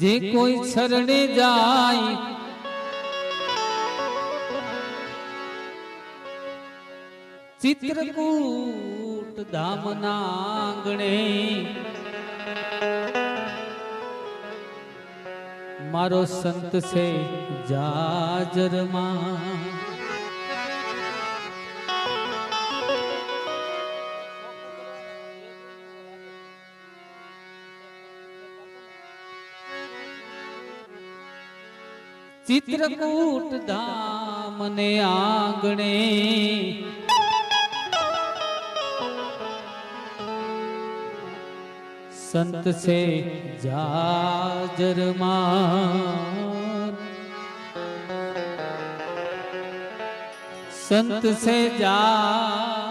જે કોઈ શરણે જાય. ચિત્રકૂટ ધામના આંગણે મારો સંત છે જાજરમાં. ચિત્રકૂટ ધામને આંગણે. સંત છે જાજરમાં. સંત છે જાજરમાં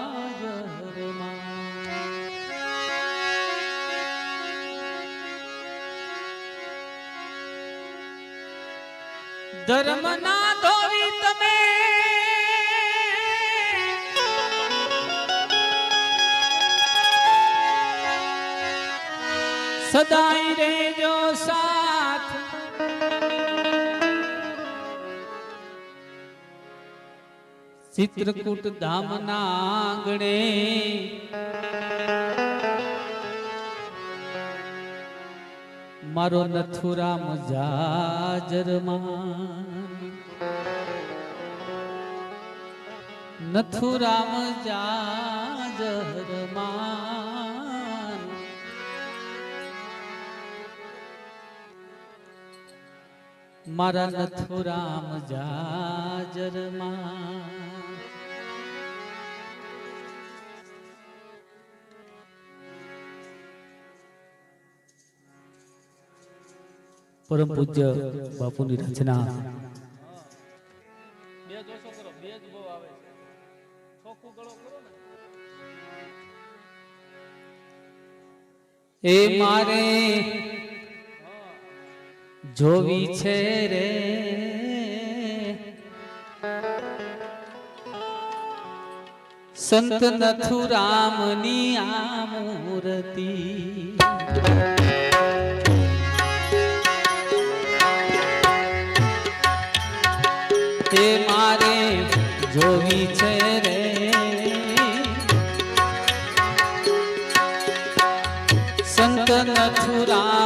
ધર્મના ધોવી તમે. સદાય રેજો સાથ. ચિત્રકૂટ ધામના આંગણે મારો નથુરામ જાજરમાં નથુરામ જાજરમાન મારા નથુરામ જાજરમાં પરમ પૂજ્ય બાપુની રચના. એ મારે જોવી છે રે. સંત નથુરામની આ મૂર્તિ. જોવી છે રે. સંત નથુરામની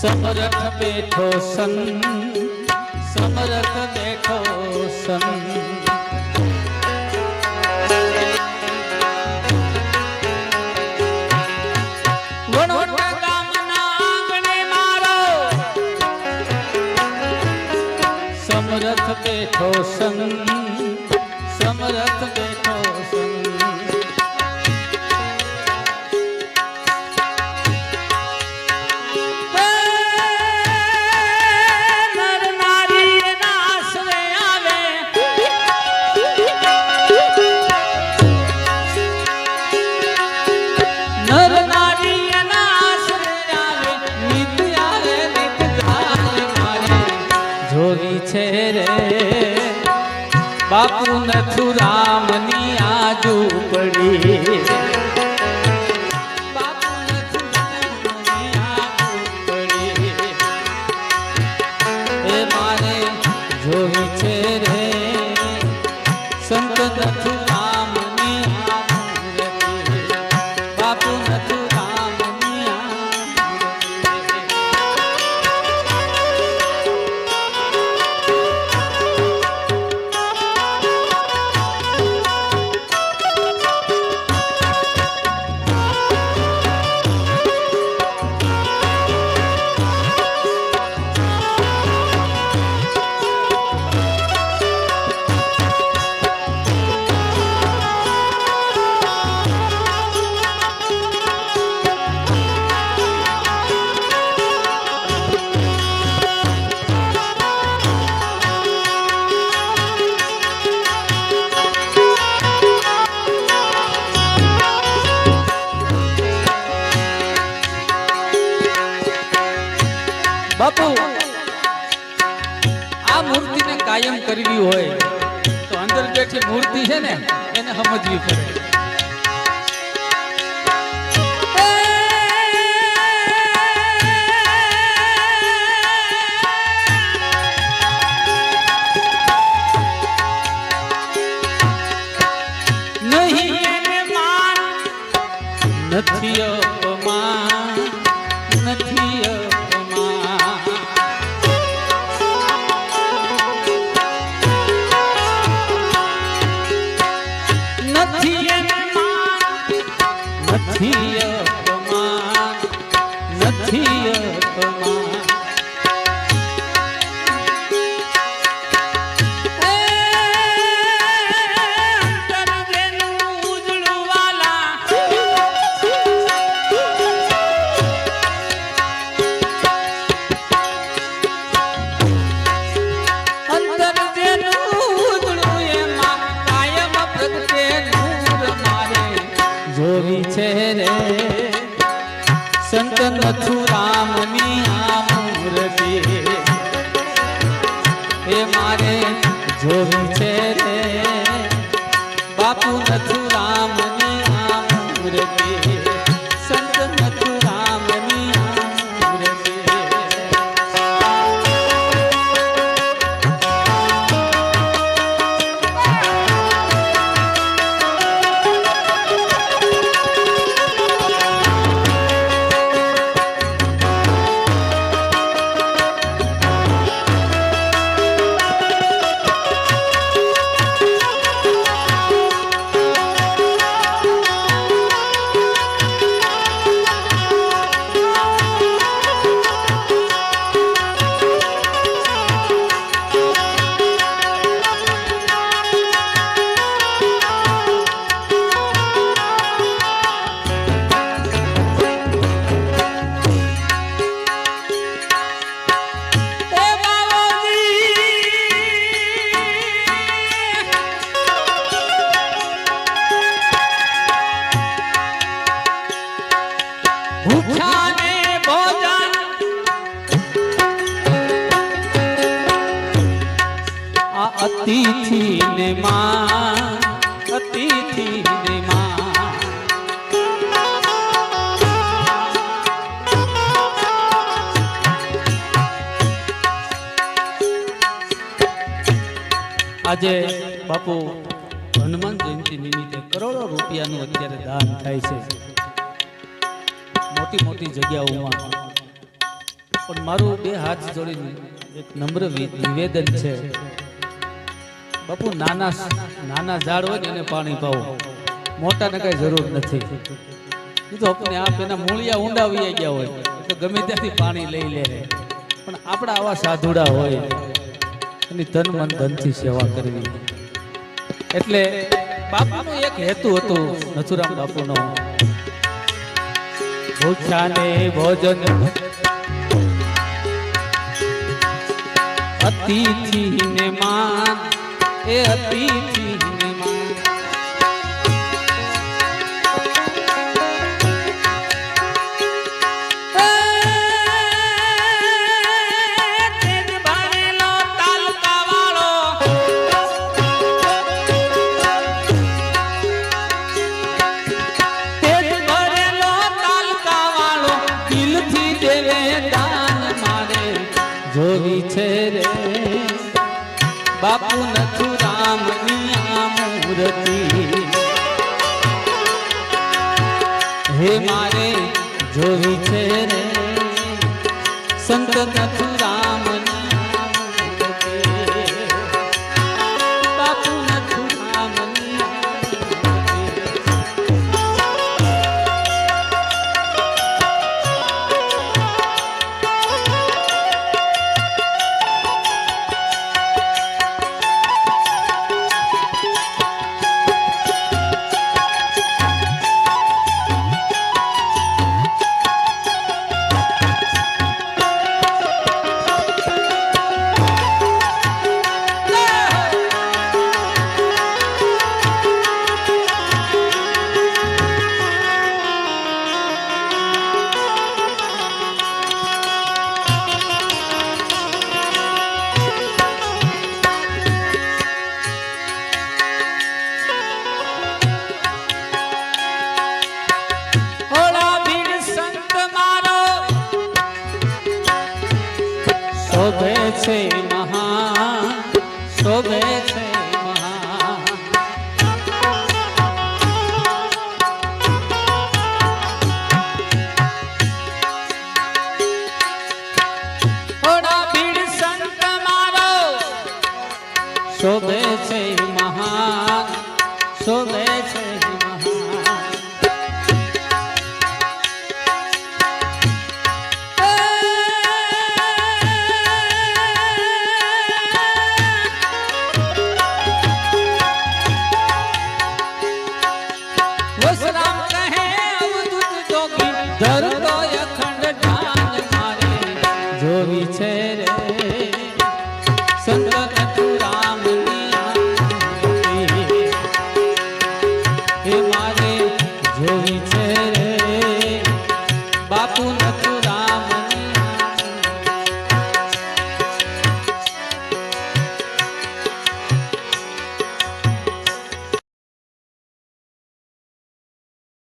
સમરથ બેઠો સન સમરથ બેઠો સન. સમરથ બેઠો સન સમરથ બેઠો સન. બાપુ નથુરામની આજુ પડી. આજુ પડી. મારે જોવી છે રે. સંત નથુરામની બાપુ, આ મૂર્તિને કાયમ કરવી હોય તો અંદર બેઠી મૂર્તિ છે ને, એને સમજવી પડે. નથી સંત આ અતિથિ ને માં અતિથિ માં આજે બાપુ હનુમાન જયંતિ નિમિત્તે કરોડો રૂપિયાનું અત્યારે દાન થાય છે. મોટી મોટી જગ્યાઓમાં. પણ મારું બે હાથ જોડીને એક નમ્ર નિવેદન છે. બાપુ, નાના નાના ઝાડ હોય ને એને પાણી પાવો. મોટાને કઈ જરૂર નથી. એ આપણે આપ એના મૂળિયા ઊંડા વહી ગયા હોય, તો ગમે ત્યાંથી પાણી લઈ લે. પણ આપણા આવા સાધુડા હોય, એની તન મન ધનથી સેવા કરવી. એટલે બાપુનો એક હેતુ હતો, નથુરામ બાપુનો. ભૂખ્યાને ભોજન. અતિથિ ને માન. એ અતિથિ મૂર્તિ હે મારે જોવી છે રે. સંત નથુરામની શોભે છે મહા શોભે છે મહા ભીડ સંત મારો શોભે છે